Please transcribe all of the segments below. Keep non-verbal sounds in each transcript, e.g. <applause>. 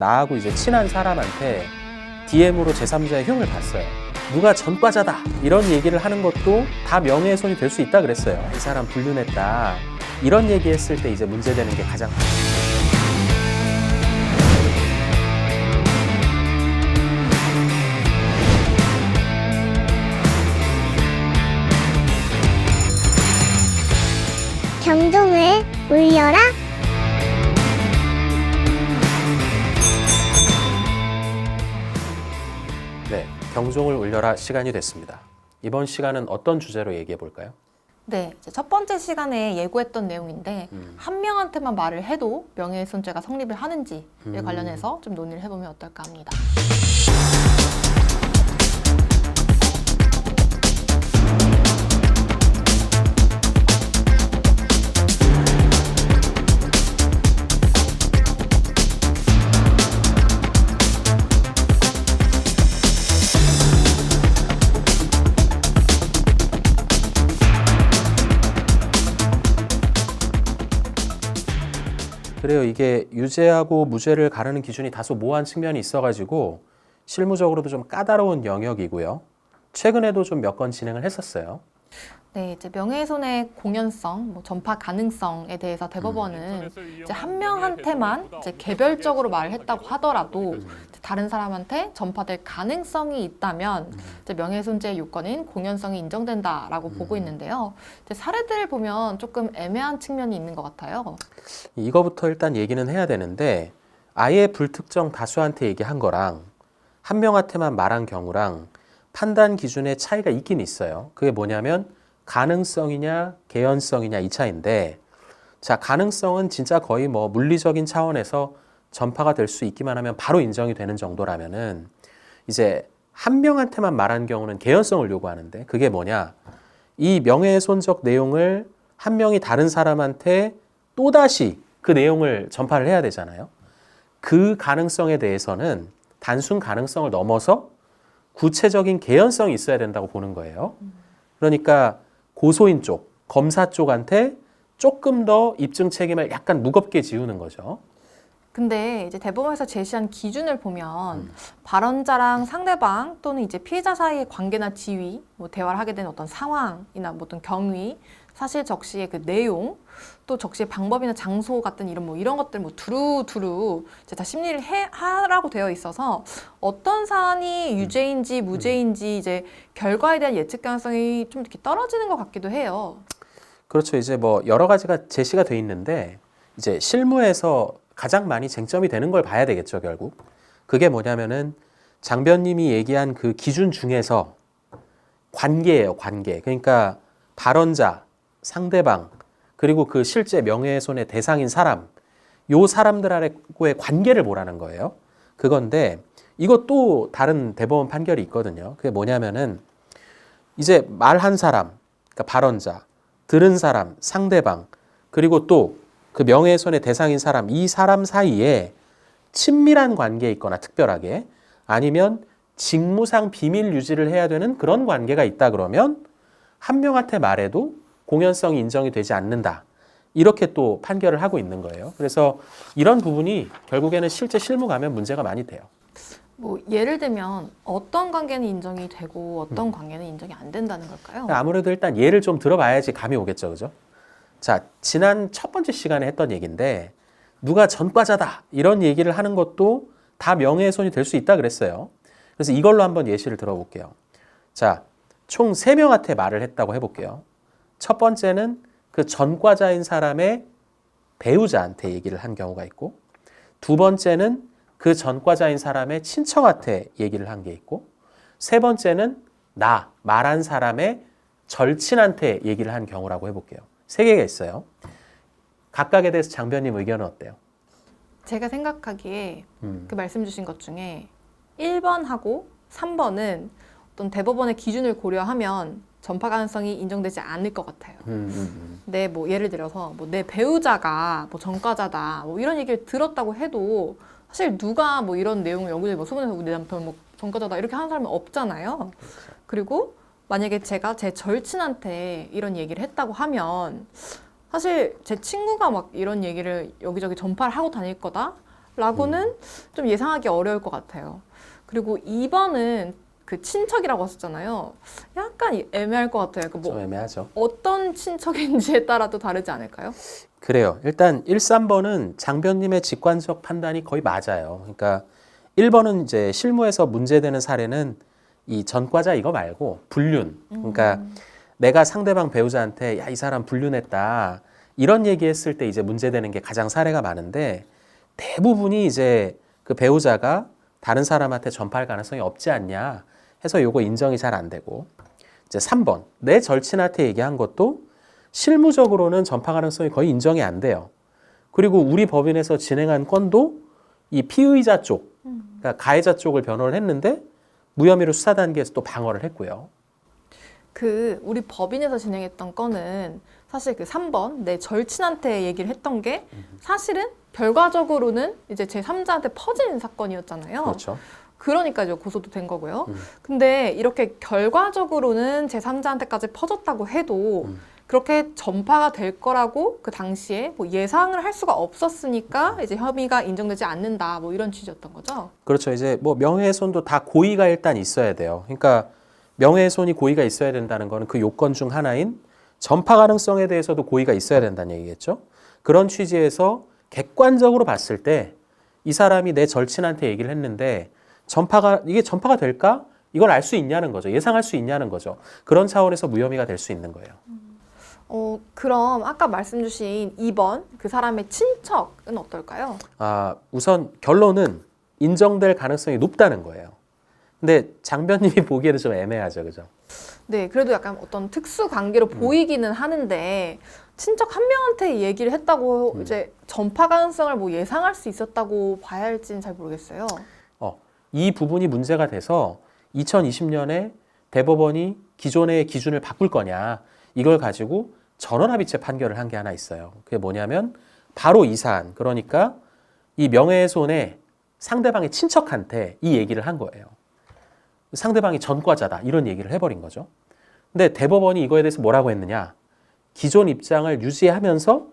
나하고 이제 친한 사람한테 DM으로 제3자의 흉을 봤어요. 누가 전과자다 이런 얘기를 하는 것도 다 명예훼손이 될 수 있다 그랬어요. 이 사람 불륜했다 이런 얘기했을 때 이제 문제되는 게 가장 경종을 울려라 경종을 울려라 시간이 됐습니다. 이번 시간은 어떤 주제로 얘기해 볼까요? 네, 이제 첫 번째 시간에 예고했던 내용인데 음. 한 명한테만 말을 해도 명예훼손죄가 성립을 하는지에 음. 관련해서 좀 논의를 해보면 어떨까 합니다. 그래요. 이게 유죄하고 무죄를 가르는 기준이 다소 모호한 측면이 있어가지고 실무적으로도 좀 까다로운 영역이고요. 최근에도 좀 몇 건 진행을 했었어요. 네, 이제 명예훼손의 공연성, 뭐 전파 가능성에 대해서 대법원은 이제 한 명한테만 이제 개별적으로 말을 했다고 하더라도 이제 다른 사람한테 전파될 가능성이 있다면 이제 명예훼손죄의 요건인 공연성이 인정된다라고 보고 있는데요. 이제 사례들을 보면 조금 애매한 측면이 있는 것 같아요. 이거부터 일단 얘기는 해야 되는데 아예 불특정 다수한테 얘기한 거랑 한 명한테만 말한 경우랑 판단 기준의 차이가 있긴 있어요. 그게 뭐냐면 가능성이냐 개연성이냐 이 차인데 자 가능성은 진짜 거의 뭐 물리적인 차원에서 전파가 될 수 있기만 하면 바로 인정이 되는 정도라면은 이제 한 명한테만 말한 경우는 개연성을 요구하는데 그게 뭐냐 이 명예훼손적 내용을 한 명이 다른 사람한테 또 다시 그 내용을 전파를 해야 되잖아요. 그 가능성에 대해서는 단순 가능성을 넘어서 구체적인 개연성이 있어야 된다고 보는 거예요. 그러니까 고소인 쪽, 검사 쪽한테 조금 더 입증 책임을 약간 무겁게 지우는 거죠. 근데 이제 대법원에서 제시한 기준을 보면 발언자랑 상대방 또는 이제 피해자 사이의 관계나 지위, 뭐 대화를 하게 된 어떤 상황이나 뭐 어떤 경위, 사실 적시의 그 내용, 또 적시의 방법이나 장소 같은 이런 뭐 이런 것들 뭐 두루두루 이제 다 심리를 해 하라고 되어 있어서 어떤 사안이 유죄인지 무죄인지 이제 결과에 대한 예측 가능성이 좀 이렇게 떨어지는 것 같기도 해요. 그렇죠. 이제 뭐 여러 가지가 제시가 돼 있는데 이제 실무에서 가장 많이 쟁점이 되는 걸 봐야 되겠죠, 결국. 그게 뭐냐면은 장변님이 얘기한 그 기준 중에서 관계예요, 관계. 그러니까 발언자, 상대방, 그리고 그 실제 명예훼손의 대상인 사람, 요 사람들하고의 관계를 보라는 거예요. 그건데 이것도 다른 대법원 판결이 있거든요. 그게 뭐냐면은 이제 말한 사람, 그러니까 발언자, 들은 사람, 상대방, 그리고 또 그 명예훼손의 대상인 사람, 이 사람 사이에 친밀한 관계에 있거나 특별하게 아니면 직무상 비밀 유지를 해야 되는 그런 관계가 있다 그러면 한 명한테 말해도 공연성이 인정이 되지 않는다. 이렇게 또 판결을 하고 있는 거예요. 그래서 이런 부분이 결국에는 실제 실무 가면 문제가 많이 돼요. 뭐 예를 들면 어떤 관계는 인정이 되고 어떤 관계는 인정이 안 된다는 걸까요? 아무래도 일단 예를 좀 들어봐야지 감이 오겠죠, 그죠? 자, 지난 첫 번째 시간에 했던 얘기인데 누가 전과자다 이런 얘기를 하는 것도 다 명예훼손이 될 수 있다 그랬어요. 그래서 이걸로 한번 예시를 들어볼게요. 자, 총 세명한테 말을 했다고 해볼게요. 첫 번째는 그 전과자인 사람의 배우자한테 얘기를 한 경우가 있고 두 번째는 그 전과자인 사람의 친척한테 얘기를 한 게 있고 세 번째는 나 말한 사람의 절친한테 얘기를 한 경우라고 해볼게요. 세 개가 있어요. 각각에 대해서 장변님 의견은 어때요? 제가 생각하기에 음. 그 말씀 주신 것 중에 1번하고 3번은 어떤 대법원의 기준을 고려하면 전파 가능성이 인정되지 않을 것 같아요. 음, 음, 근데 뭐 예를 들어서 뭐 내 배우자가 뭐 전과자다 뭐 이런 얘기를 들었다고 해도 사실 누가 뭐 이런 내용을 여기저기 뭐 소문에서 우리 남편 뭐 전과자다 이렇게 하는 사람은 없잖아요. 그리고 만약에 제가 제 절친한테 이런 얘기를 했다고 하면 사실 제 친구가 막 이런 얘기를 여기저기 전파를 하고 다닐 거다. 라고는 좀 예상하기 어려울 것 같아요. 그리고 2번은 그 친척이라고 했었잖아요. 약간 애매할 것 같아요. 그 좀 뭐 애매하죠. 어떤 친척인지에 따라도 다르지 않을까요? 그래요. 일단 1, 3번은 장변님의 직관적 판단이 거의 맞아요. 그러니까 1번은 이제 실무에서 문제되는 사례는 이 전과자 이거 말고 불륜. 그러니까 내가 상대방 배우자한테 야 이 사람 불륜했다 이런 얘기했을 때 이제 문제되는 게 가장 사례가 많은데 대부분이 이제 그 배우자가 다른 사람한테 전파할 가능성이 없지 않냐 해서 요거 인정이 잘 안 되고 이제 3번 내 절친한테 얘기한 것도 실무적으로는 전파 가능성이 거의 인정이 안 돼요. 그리고 우리 법인에서 진행한 건도 이 피의자 쪽, 그러니까 가해자 쪽을 변호를 했는데 무혐의로 수사 단계에서 또 방어를 했고요. 그 우리 법인에서 진행했던 건은 사실 그 3번 내 절친한테 얘기를 했던 게 사실은 결과적으로는 이제 제 3자한테 퍼진 사건이었잖아요. 그렇죠. 그러니까 이제 고소도 된 거고요. 음. 근데 이렇게 결과적으로는 제 3자한테까지 퍼졌다고 해도 음. 그렇게 전파가 될 거라고 그 당시에 뭐 예상을 할 수가 없었으니까 이제 혐의가 인정되지 않는다 뭐 이런 취지였던 거죠. 그렇죠. 이제 뭐 명예훼손도 다 고의가 일단 있어야 돼요. 그러니까 명예훼손이 고의가 있어야 된다는 거는 그 요건 중 하나인 전파 가능성에 대해서도 고의가 있어야 된다는 얘기겠죠. 그런 취지에서 객관적으로 봤을 때 이 사람이 내 절친한테 얘기를 했는데 전파가 이게 전파가 될까? 이걸 알 수 있냐는 거죠. 예상할 수 있냐는 거죠. 그런 차원에서 무혐의가 될 수 있는 거예요. 어, 그럼 아까 말씀 주신 2번 그 사람의 친척은 어떨까요? 아, 우선 결론은 인정될 가능성이 높다는 거예요. 근데 장변님이 <laughs> 보기에는 좀 애매하죠, 그죠? 네, 그래도 약간 어떤 특수 관계로 음. 보이기는 하는데 친척 한 명한테 얘기를 했다고 음. 이제 전파 가능성을 뭐 예상할 수 있었다고 봐야 할지는 잘 모르겠어요. 어, 이 부분이 문제가 돼서 2020년에 대법원이 기존의 기준을 바꿀 거냐 이걸 가지고 전원합의체 판결을 한 게 하나 있어요. 그게 뭐냐면 바로 이 사안 그러니까 이 명예훼손에 상대방의 친척한테 이 얘기를 한 거예요. 상대방이 전과자다 이런 얘기를 해버린 거죠. 근데 대법원이 이거에 대해서 뭐라고 했느냐? 기존 입장을 유지하면서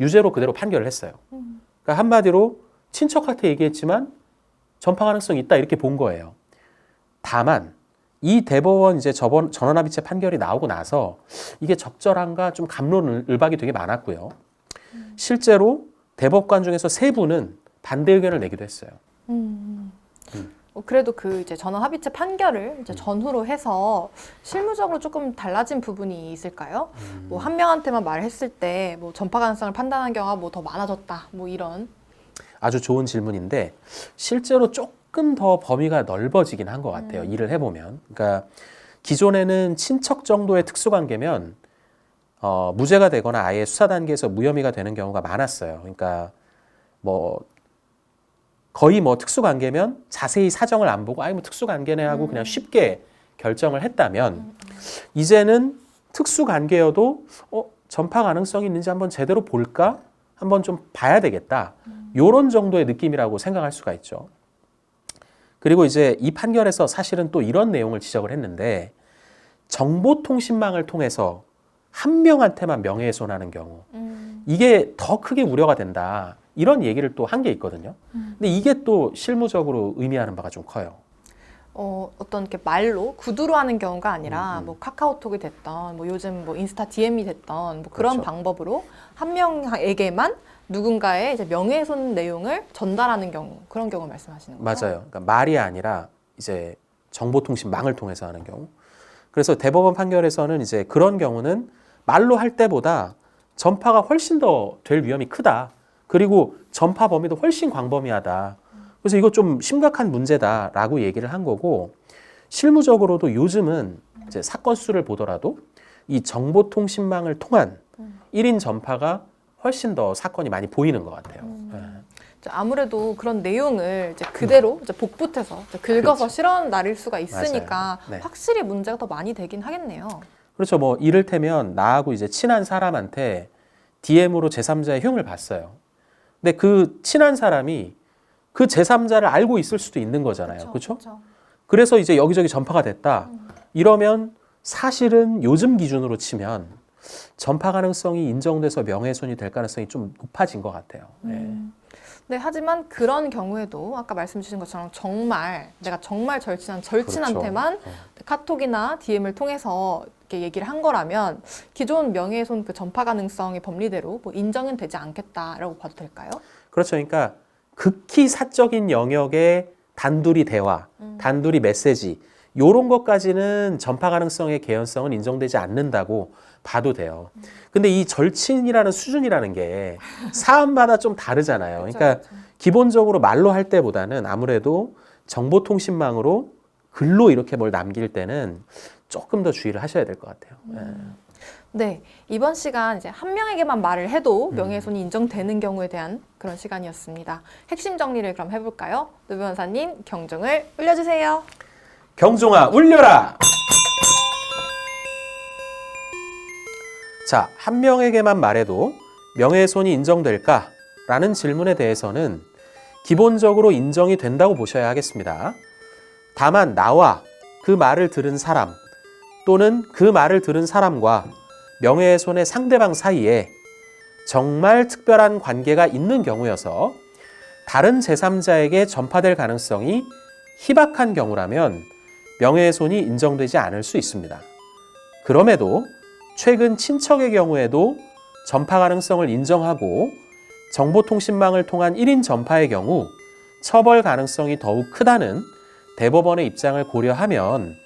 유죄로 그대로 판결을 했어요. 그러니까 한마디로 친척한테 얘기했지만 전파 가능성이 있다 이렇게 본 거예요. 다만 이 대법원 이제 저번 전원합의체 판결이 나오고 나서 이게 적절한가 좀 감론을박이 되게 많았고요. 실제로 대법관 중에서 세 분은 반대 의견을 내기도 했어요. 음. 어, 그래도 그 이제 전원 합의체 판결을 음. 이제 전후로 해서 실무적으로 조금 달라진 부분이 있을까요? 음. 뭐한 명한테만 말했을 때 뭐 전파 가능성을 판단한 경우가 뭐 더 많아졌다. 뭐 이런. 아주 좋은 질문인데 실제로 조금 더 범위가 넓어지긴 한 것 같아요. 일을 해보면. 그러니까 기존에는 친척 정도의 특수관계면 어, 무죄가 되거나 아예 수사 단계에서 무혐의가 되는 경우가 많았어요. 그러니까 뭐 거의 뭐 특수관계면 자세히 사정을 안 보고 아예 뭐 특수관계네 하고 그냥 쉽게 결정을 했다면 이제는 특수관계여도 어, 전파 가능성이 있는지 한번 제대로 볼까? 한번 좀 봐야 되겠다. 요런 정도의 느낌이라고 생각할 수가 있죠. 그리고 이제 이 판결에서 사실은 또 이런 내용을 지적을 했는데 정보통신망을 통해서 한 명한테만 명예훼손하는 경우 이게 더 크게 우려가 된다. 이런 얘기를 또 한 게 있거든요. 근데 이게 또 실무적으로 의미하는 바가 좀 커요. 어, 어떤 이렇게 말로 구두로 하는 경우가 아니라 음, 음. 뭐 카카오톡이 됐던 뭐 요즘 뭐 인스타 DM이 됐던 뭐 그런 그렇죠. 방법으로 한 명에게만 누군가의 이제 명예훼손 내용을 전달하는 경우 그런 경우 말씀하시는 거죠? 맞아요. 그러니까 말이 아니라 이제 정보통신망을 통해서 하는 경우. 그래서 대법원 판결에서는 이제 그런 경우는 말로 할 때보다 전파가 훨씬 더 될 위험이 크다. 그리고 전파 범위도 훨씬 광범위하다. 그래서 이거 좀 심각한 문제다라고 얘기를 한 거고 실무적으로도 요즘은 이제 사건 수를 보더라도 이 정보통신망을 통한 일인 전파가 훨씬 더 사건이 많이 보이는 것 같아요. 예. 이제 아무래도 그런 내용을 이제 그대로 이제 복붙해서 이제 긁어서 음. 그렇죠. 실어 나릴 수가 있으니까. 네. 확실히 문제가 더 많이 되긴 하겠네요. 그렇죠. 뭐 이를테면 나하고 이제 친한 사람한테 DM으로 제3자의 흉을 봤어요. 근데 그 친한 사람이 그 제3자를 알고 있을 수도 있는 거잖아요. 그렇죠? 그래서 이제 여기저기 전파가 됐다. 이러면 사실은 요즘 기준으로 치면 전파 가능성이 인정돼서 명예훼손이 될 가능성이 좀 높아진 것 같아요. 네. 음. 네, 하지만 그런 경우에도 아까 말씀 주신 것처럼 정말 내가 정말 절친한 절친한테만 그렇죠. 카톡이나 DM을 통해서 이렇게 얘기를 한 거라면 기존 명예훼손 그 전파 가능성의 법리대로 뭐 인정은 되지 않겠다라고 봐도 될까요? 그렇죠. 그러니까 극히 사적인 영역의 단둘이 대화, 단둘이 메시지 요런 것까지는 전파 가능성의 개연성은 인정되지 않는다고 봐도 돼요. 근데 이 절친이라는 수준이라는 게 사안마다 좀 다르잖아요. 그러니까 기본적으로 말로 할 때보다는 아무래도 정보통신망으로 글로 이렇게 뭘 남길 때는 조금 더 주의를 하셔야 될 것 같아요. 예. 네, 이번 시간 이제 한 명에게만 말을 해도 명예훼손이 인정되는 경우에 대한 그런 시간이었습니다. 핵심 정리를 그럼 해볼까요? 노 변호사님 경종을 울려주세요. 경종아 울려라. 자, 한 명에게만 말해도 명예훼손이 인정될까 라는 질문에 대해서는 기본적으로 인정이 된다고 보셔야 하겠습니다. 다만 나와 그 말을 들은 사람 또는 그 말을 들은 사람과 명예훼손의 상대방 사이에 정말 특별한 관계가 있는 경우여서 다른 제3자에게 전파될 가능성이 희박한 경우라면 명예훼손이 인정되지 않을 수 있습니다. 그럼에도 최근 친척의 경우에도 전파 가능성을 인정하고 정보통신망을 통한 1인 전파의 경우 처벌 가능성이 더욱 크다는 대법원의 입장을 고려하면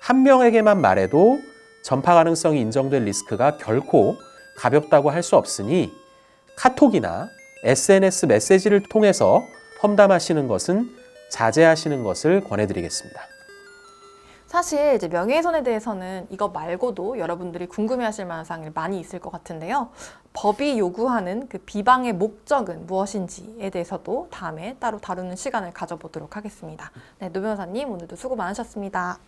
한 명에게만 말해도 전파 가능성이 인정될 리스크가 결코 가볍다고 할 수 없으니 카톡이나 SNS 메시지를 통해서 험담하시는 것은 자제하시는 것을 권해드리겠습니다. 사실 이제 명예훼손에 대해서는 이거 말고도 여러분들이 궁금해하실 만한 사항이 많이 있을 것 같은데요. 법이 요구하는 그 비방의 목적은 무엇인지에 대해서도 다음에 따로 다루는 시간을 가져보도록 하겠습니다. 네, 노 변호사님 오늘도 수고 많으셨습니다.